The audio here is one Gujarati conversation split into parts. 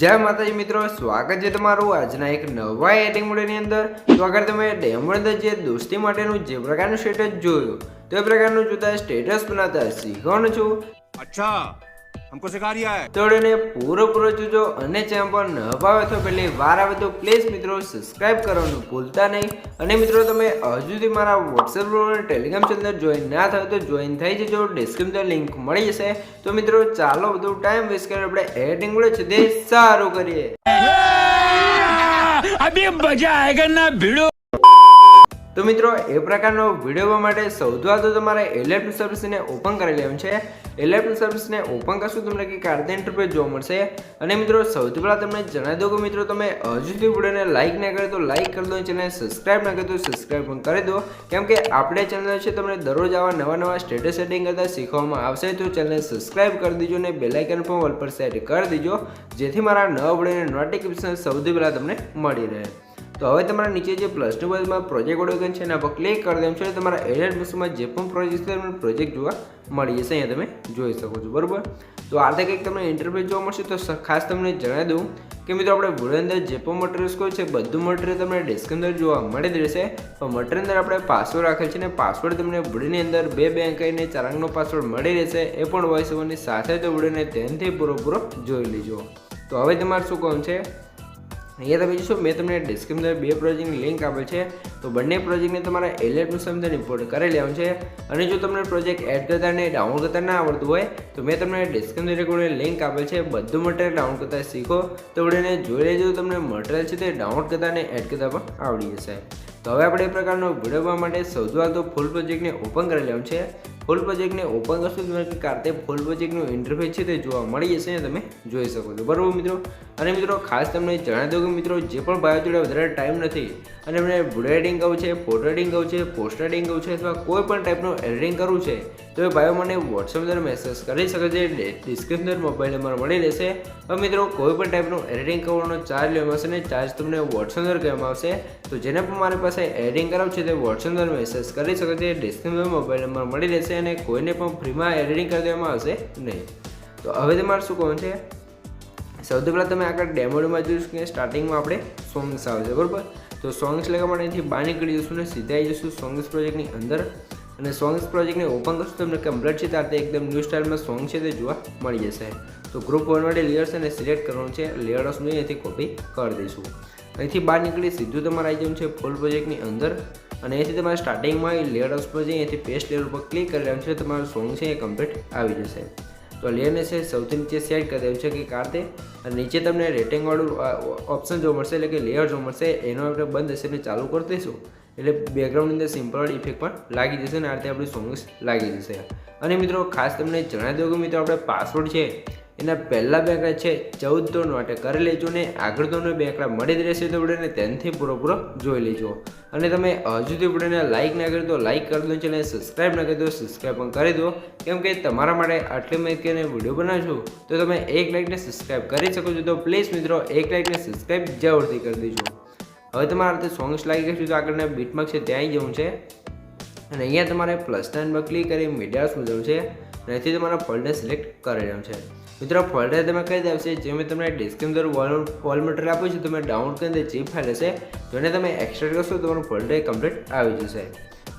જય માતાજી મિત્રો, સ્વાગત છે તમારું આજના એક નવા એટિંગ મોડેલની અંદર. તો આગળ તમે ડેમો અંદર જે દોસ્તી માટેનું જે પ્રકારનું સ્ટેટસ જોયું, તે પ્રકારનું જોતા સ્ટેટસ બનાવતા શીખવાનું છું. અચ્છા. हमको सिखा रिया है તો એને પૂરો પૂરો જોજો અને ચેનલ પર ન ભાવે તો પહેલી વાર આવે તો પ્લીઝ મિત્રો સબસ્ક્રાઇબ કરવાનું ભૂલતા નહીં અને મિત્રો તમે હજુ સુધી મારા વોટ્સએપ ગ્રુપ અને ટેલિગ્રામ ચેનલ જોઈન ના થયો તો જોઈન થઈ જજો ડિસ્ક્રિપ્શન લિંક મળી જશે તો મિત્રો ચાલો બધું ટાઈમ વેસ્ટ કરી આપણે એડિંગ મળે છે તે સારું કરીએ તો મિત્રો, એ પ્રકારનો વીડિયો માટે સૌથી વધુ તમારે એલેટ સર્વિસને ઓપન કરી લેવાનું છે. એલેટ સર્વિસને ઓપન કરશું તમને કે કાર્ડ ઇન્ટરફેસ જોવા મળશે. અને મિત્રો, સૌથી પહેલાં તમને જણાવી દો કે મિત્રો, તમે હજુ સુધી વિડીયોને લાઇક ના કરે તો લાઇક કરી દો ચેનલને સબસ્ક્રાઇબ ના કરે તો સબસ્ક્રાઇબ પણ કરી દો. કેમ કે આપણે ચેનલ છે તમને દરરોજ આવા નવા નવા સ્ટેટસ સેટિંગ કરતા શીખવામાં આવશે. તો ચેનલને સબસ્ક્રાઇબ કરી દીજો અને બેલાઇકન પણ વોલ પર સેટ કરી દીજો. જેથી મારા નવા વિડીયોની નોટિફિકેશન સૌથી પહેલાં તમને મળી રહે. તો હવે તમારા નીચે જે પ્લસ ટુ બાજુમાં પ્રોજેક્ટ ઓડોગન છે, એના પર ક્લિક કરી દેમ છે તમારા એડેડ બસમાં જે પણ પ્રોજેક્ટ છે પ્રોજેક્ટ જોવા મળી જશે, અહીંયા તમે જોઈ શકો છો, બરાબર? તો આ કંઈક તમને ઇન્ટરફેસ જોવા મળશે, તો ખાસ તમને જણાવી દઉં કે મિત્રો, આપણે વીડિયો અંદર જે પણ મટીરિયલ્સ કોઈ છે, બધું મટીરિયલ તમને ડિસ્ક અંદર જોવા મળી જ રહેશે. પણ મટીરિયલ અંદર આપણે પાસવર્ડ રાખેલ છે ને પાસવર્ડ તમને વિડીયોની અંદર બે બેંક અને ચાર અંકનો પાસવર્ડ મળી રહેશે. એ પણ વોઇસ ઓવરની સાથે તો વિડીયોને ધ્યાનથી પૂરો પૂરો જોઈ લેજો. તો હવે તમારે શું કહું છે? અહીંયા તમે જોશો, મેં તમને ડિસ્ક્રિપ્શન બે પ્રોજેક્ટની લિંક આપેલ છે. તો બંને પ્રોજેક્ટને તમારા એલર્ટનું સમજણ ઇમ્પોર્ટ કરી લેવાનું છે. અને જો તમને પ્રોજેક્ટ એડ કરતા ને ડાઉનલોડ કરતા ના આવડતું હોય, તો મેં તમને ડિસ્ક્રિપ્શન રેકોર્ડની લિંક આપેલ છે. બધું મટીરિયલ ડાઉનલોડ કરતા શીખો. તો વિડીયોને જોઈ લેજો, તમને મટીરિયલ છે તે ડાઉનલોડ કરતા અને એડ કરતા પણ આવડી જશે. તો હવે આપણે એ પ્રકારનો વીડિયો માટે સૌથી તો ફૂલ પ્રોજેક્ટને ઓપન કરી લેવાનું છે. ફૂલ પ્રોજેક્ટને ઓપન કરશો તો કારતે ફૂલ પ્રોજેક્ટનું ઇન્ટરફેસ છે તે જોવા મળી જશે અને તમે જોઈ શકો છો. બરાબર મિત્રો? અને મિત્રો, ખાસ તમને જણાવી દઉં કે મિત્રો, જે પણ ભાઈઓ જોડે વધારે ટાઈમ નથી, અને એમને વીડિયો એડિંગ કરવું છે ફોટો કહું છે પોસ્ટર એડિંગ કરવું છે, અથવા કોઈ પણ ટાઈપનું એડિટિંગ કરવું છે, તો એ ભાઈઓ મને વોટ્સએપ અંદર મેસેજ કરી શકે છે ડિસ્ક્રિપ્શન મોબાઈલ નંબર મળી રહેશે. હવે મિત્રો, કોઈ પણ ટાઈપનું એડિટિંગ કરવાનો ચાર્જ લેવામાં આવશે ને ચાર્જ તમને વોટ્સએપ અંદર કહેવામાં આવશે. તો જેને પણ મારી પાસે એડિંગ કરાવવું છે તે વોટ્સએપ અંદર મેસેજ કરી શકે છે. ડિસ્ક્રિપ્શનમાં મોબાઈલ નંબર મળી રહેશે અને કોઈને પણ ફ્રીમાં એડિટિંગ કરી દેવામાં આવશે નહીં. તો હવે તમારે શું કહું છે? સૌથી પહેલાં તમે આગળ ડેમોડમાં જોઈશું કે સ્ટાર્ટિંગમાં આપણે સોંગ્સ આવશે બરાબર? તો સોંગ્સ લેવા માટે અહીંથી બહાર નીકળી જશું ને સીધા આવી જશું સોંગ્સ પ્રોજેક્ટની અંદર. અને સોંગ્સ પ્રોજેક્ટને ઓપન કરશું, તમને કમ્પ્લીટ છે ત્યારે એકદમ ન્યૂ સ્ટાઇલમાં સોંગ છે તે જોવા મળી જશે. તો ગ્રુપ વન માટે લેયર્સ અને સિલેક્ટ કરવાનું છે. લેયર્સનું અહીંથી કોપી કરી દઈશું. અહીંથી બહાર નીકળી સીધું તમારે આવી જવું છે ફૂલ પ્રોજેક્ટની અંદર. અને અહીંથી તમારે સ્ટાર્ટિંગમાં લેયર્સ પર જઈ અહીંથી પેસ્ટ લેયર ઉપર ક્લિક કરી લેવાનું છે, તમારું સોંગ છે એ કમ્પ્લીટ આવી જશે. તો લેયરને છે સૌથી નીચે સેટ કરી દેવું છે કે કારતે અને નીચે તમને રેટિંગવાળું ઓપ્શન જોવા મળશે, એટલે કે લેયર જોવા મળશે, એનો આપણે બંધ હશે એટલે ચાલુ કરી દઈશું. એટલે બેકગ્રાઉન્ડની અંદર સિમ્પલ ઇફેક્ટ પણ લાગી જશે અને આ રીતે આપણી સોંગ્સ લાગી જશે. અને મિત્રો ખાસ તમને જણાવી દઉં કે મિત્રો આપણે પાસવર્ડ છે એના પહેલાં બેંકડા છે ચૌદ તો માટે કરી લેજો ને આગળ તો બેંકડા મળી જ રહેશે તો વિડીયોને તેનથી પૂરો જોઈ લેજો. અને તમે હજુ સુધી વિડીયોને લાઇક ના કરી દો લાઇક કરી દો ચેનલ સબસ્ક્રાઇબ ના કરી દો સબસ્ક્રાઇબ પણ કરી દો કેમ કે તમારા માટે આટલી મેં કે વીડિયો બનાવજો તો તમે એક લાઇકને સબસ્ક્રાઇબ કરી શકો છો તો પ્લીઝ મિત્રો એક લાઇકને સબસ્ક્રાઇબ જરૂરથી કરી દેજો. હવે તમારા હાથે સોંગ્સ લાગી ગયું છે તો આગળના બીટમાર્ક છે ત્યાં જવું છે. અને અહીંયા તમારે પ્લસ નાઇન પર ક્લિક કરી મીડિયા મુજબ છે. અને તમારા ફોલ્ડર સિલેક્ટ કરી લેવાનું છે. મિત્રો ફોલ્ડર તમે કહી દેવશે જે મેં તમને ડિસ્ક્રિપ્શન વોલ વોલ મટીરિયલ આપ્યું છે, તમે ડાઉનલોડ કરીને જે ફાઇલ હશે તો એને તમે એક્સટ્રેક્ટ કરશો તમારું ફોલ્ડર કમ્પ્લીટ આવી જશે.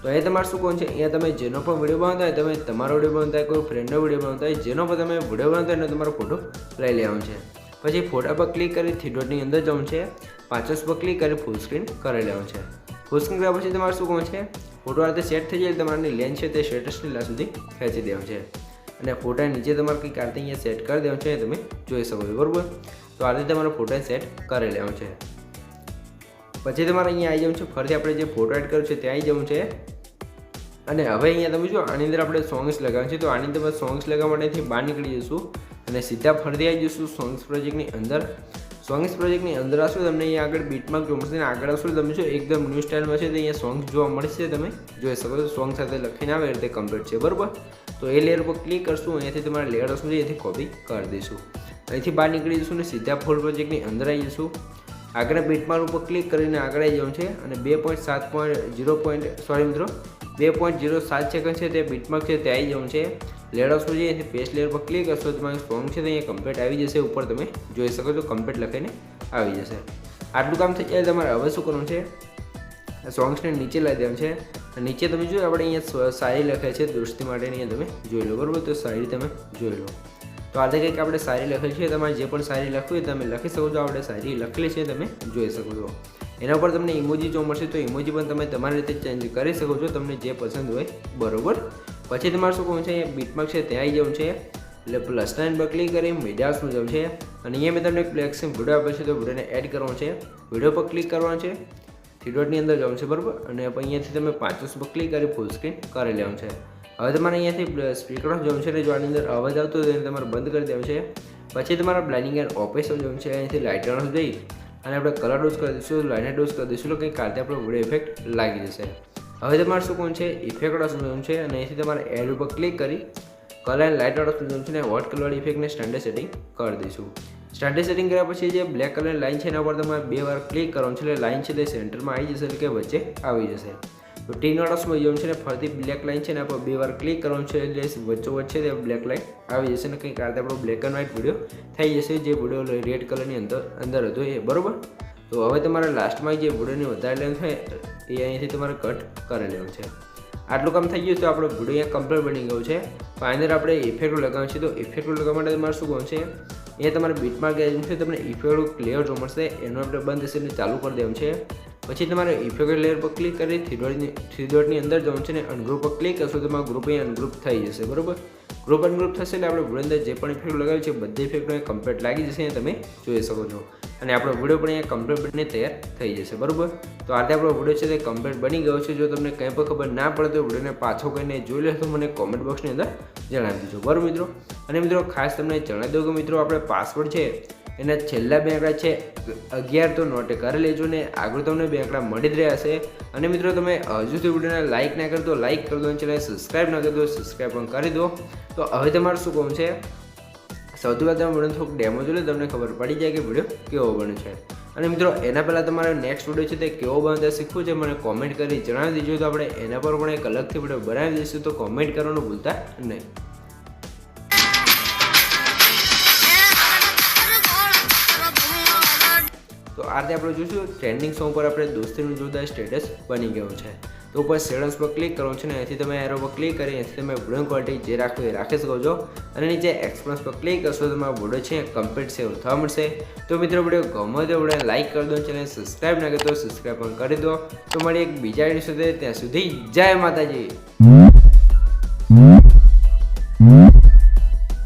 તો એ તમારે શું કોણ છે? અહીંયા તમે જેનો પણ વીડિયો બનાવતા હોય, તમે તમારો વીડિયો બનાવતા હોય, કોઈ ફ્રેન્ડનો વીડિયો બનાવતા હોય, જેનો પણ તમે વીડિયો બનાવતા હોય, એનો તમારો ફોટો લઈ લેવાનો છે. પછી ફોટા પર ક્લિક કરી થ્રી અંદર જવું છે. પાંચસ પર ક્લિક કરી ફૂલ સ્ક્રીન કરી લેવાનું છે. ફૂલ સ્ક્રીન કર્યા પછી તમારે શું કહું છે? ફોટો આ રીતે સેટ થઈ જાય તમારી લેન્સ છે તે સ્ટેટસની લાસ્ટ સુધી ખેંચી દેવાનું છે. અને ફોટા નીચે તમારે કંઈક આ રીતે અહીંયા સેટ કરી દેવાનું છે તમે જોઈ શકો છો, બરાબર? તો આ રીતે તમારો ફોટા સેટ કરી લેવાનું છે. પછી તમારે અહીંયા આવી જવું છે, ફરીથી આપણે જે ફોટો એડ કર્યો છે, ત્યાં આવી જવું છે. અને હવે અહીંયા તમે જો, આની અંદર આપણે સોંગ્સ લગાવ્યું છે, તો આની અંદર સોંગ્સ લગાવવા માટેથી બહાર નીકળી જઈશું અને સીધા ફરીથી આવી જઈશું સોંગ્સ પ્રોજેક્ટની અંદર. સોંગ્સ પ્રોજેક્ટની અંદર આવશો, તમને અહીંયા આગળ બીટમાં જોવા મળશે આગળ આવશો તમે જો, એકદમ ન્યૂ સ્ટાઇલમાં છે, તો અહીંયા સોંગ્સ જોવા મળશે, તમે જોઈ શકો છો સોંગ સાથે લખીને આવે એ રીતે કમ્પ્લીટ છે, બરાબર? તો એ લેયર પર ક્લિક કરશું, અહીંયાથી તમારે લેયર શું છે એથી કોપી કરી દઈશું. અહીંથી બહાર નીકળી જઈશું ને સીધા ફોલ પ્રોજેક્ટની અંદર આવી જઈશું આગળ બીટમાર્ક ઉપર ક્લિક કરીને આગળ આવી જવાનું છે અને બે પોઈન્ટ સાત પોઈન્ટ જીરો પોઈન્ટ સોરી મિત્રો, બે પોઈન્ટ જીરો સાત સેકન્ડ છે તે બીટમાર્ક છે તે આવી જવાનું છે. લેયર ઓફ છે એથી પેસ્ટ લેયર પર ક્લિક કરશો, તમારું સોંગ છે તો અહીંયા કમ્પ્લીટ આવી જશે, ઉપર તમે જોઈ શકો છો કમ્પ્લીટ લખીને આવી જશે. આટલું કામ થઈ જાય, તમારે હવે શું કરવાનું છે? સોંગ્સને નીચે લાવી દેવાનું છે. નીચે તમે જોયું આપણે અહીંયા શાયરી લખે છે દોસ્તી માટેની અહીંયા તમે જોઈ લો, બરાબર? તો શાયરી તમે જોઈ લો. તો આજે કંઈક આપણે શાયરી લખેલી છે, તમારે જે પણ શાયરી લખવી તમે લખી શકો છો, આપણે શાયરી લખેલી છે તમે જોઈ શકો છો. એના પર તમને ઇમોજી જો મળશે, તો ઇમોજી પણ તમે તમારી રીતે ચેન્જ કરી શકો છો, તમને જે પસંદ હોય, બરોબર? પછી તમારે શું કહું છે, અહીંયા બીટમાર્ક છે, ત્યાં આવી જવું છે. એટલે પ્લસ નાઇન પર ક્લિક કરી મીડિયાસનું જવું છે. અને અહીંયા મેં તમને પ્લેક્સિંગ વીડિયો આપ્યો છે, તો વિડીયોને એડ કરવાનો છે. વીડિયો પર ક્લિક કરવાનો છે. થ્રી અંદર જવાનું છે, બરાબર? અને પછી અહીંયાથી તમે પાંચ પર ક્લિક કરી ફૂલ સ્ક્રીન કરી લેવાનું છે. હવે તમારે અહીંયાથી સ્પીકર ઓફ જવાનું છે અને જો આની અંદર અવાજ આવતો હોય તો તમારે બંધ કરી દેવાનું છે. પછી તમારા બ્લાઇન્ડિંગ એન્ડ ઓપરેશન જવાનું છે અહીંયાથી લાઇટર જઈ અને આપણે કલર ડોઝ કરી દઈશું લાઇનર ડોઝ કરી દઈશું, એટલે કંઈ કાલે આપણો વીડિયો ઇફેક્ટ લાગી જશે. હવે તમારે શું કોણ છે ઇફેક્ટ જવાનું છે, અને અહીંથી તમારે એડ ઉપર ક્લિક કરી કલર એન્ડ લાઇટ ઓફ જવાનું છે ને વોટ કલર ઇફેક્ટને સ્ટાન્ડર્ડ સેટિંગ કરી દઈશું. સ્ટાન્ડર્ડ સેટિંગ કર્યા પછી જે બ્લેક કલરની લાઇન છે એના પર તમારે બે વાર ક્લિક કરવાનું છે એટલે લાઇન છે તે સેન્ટરમાં આવી જશે એટલે કે વચ્ચે આવી જશે. તો ટી નોટસમાં જવાનું છે ને ફરતી બ્લેક લાઇન છે ને આપણે બે વાર ક્લિક કરવાનું છે એટલે વચ્ચો વચ્ચે તે બ્લેક લાઇન આવી જશે ને કંઈક આ આપણો બ્લેક એન્ડ વ્હાઇટ વીડિયો થઈ જશે જે વીડિયો રેડ કલરની અંદર અંદર હતો એ, બરાબર? તો હવે તમારે લાસ્ટમાં જે વિડીયોની વધારે લેન્થ હોય એ અહીંથી તમારે કટ કરી લેવું છે. આટલું કામ થઈ ગયું તો આપણો વીડિયો અહીંયા કમ્પ્લીટ બની ગયો છે. અંદર આપણે ઇફેક્ટો લગાવવાનું છે. તો ઇફેક્ટો લગાવવા માટે તમારે શું કહું છે? એ તમારે બીટમાં ગયા છે તમને ઇફેક્ટ ક્લિયર જોવા મળશે. એનો આપણે બંધ એટલે ચાલુ કરી દેવું છે. પછી તમારે ઇફેક્ટ લેયર પર ક્લિક કરી થ્રી ડોટની અંદર જવાનું છે ને અનગ્રુપ પર ક્લિક કરશો તો તમારું ગ્રુપ અહીંયા અનગ્રુપ થઈ જશે, બરાબર? ગ્રુપ અનગ્રુપ થશે એટલે આપણે અંદર જે પણ ઇફેક્ટ લગાવ્યું છે, બધી ઇફેક્ટનો કમ્પ્લેટ લાગી જશે તમે જોઈ શકો છો. અને આપણો વીડિયો પણ અહીંયા કમ્પ્લીટ બનીને તૈયાર થઈ જશે, બરાબર? તો આજે આપણો વીડિયો છે તે કમ્પ્લીટ બની ગયો છે. જો તમને કંઈ પણ ખબર ના પડે તો વિડીયોને પાછો કરીને જોઈ લે તો મને કોમેન્ટ બોક્સની અંદર જણાવી દેજો. બરાબર મિત્રો? અને મિત્રો, ખાસ તમને જણાવી દઉં કે મિત્રો, આપણે પાસવર્ડ છે, એના છેલ્લા બે આંકડા છે, અગિયાર તો નોટે કરી લેજો ને આગળ તમને બે આંકડા મળી જ રહ્યા છે અને મિત્રો, તમે હજુ સુધી વિડીયોને લાઇક ના કરી દો લાઇક કરી દો ચેનલ સબસ્ક્રાઈબ ના કરી દો સબસ્ક્રાઈબ પણ કરી દો. તો હવે તમારું શું કહું છે? સૌથી પહેલાં તમે વીડિયો થોડુંક ડેમો જોઈ લો, તમને ખબર પડી જાય કે વીડિયો કેવો બને છે. અને મિત્રો, એના પહેલાં તમારે નેક્સ્ટ વીડિયો છે તે કેવો બનતા શીખવું છે, મને કોમેન્ટ કરી જણાવી દેજો. તો આપણે એના પર પણ એક અલગથી વીડિયો બનાવી દઈશું, તો કોમેન્ટ કરવાનું ભૂલતા નહીં. તો આ રીતે આપણે જોઈશું ટ્રેન્ડિંગ સોંગ પર આપણે દોસ્તીનું જોરદાર સ્ટેટસ બની ગયું છે. તો ઉપર સેડન્સ પર ક્લિક કરો છો ને અહીંથી તમે એરો પર ક્લિક કરી અહીંથી તમે વીડિયો ક્વોલિટી જે રાખો એ રાખી શકો છો. અને નીચે એક્સપ્રેસ પર ક્લિક કરશો તો તમારો વીડિયો છે કમ્પ્લીટ સેવ થવા મળશે. તો મિત્રો વીડિયો ગમે તો વીડિયો લાઇક કરી દો ચેનલ સબસ્ક્રાઈબ ના કરી દો સબસ્ક્રાઈબ પણ કરી દો. તો મારી એક બીજા વીડિયો સુધી ત્યાં સુધી જય માતાજી.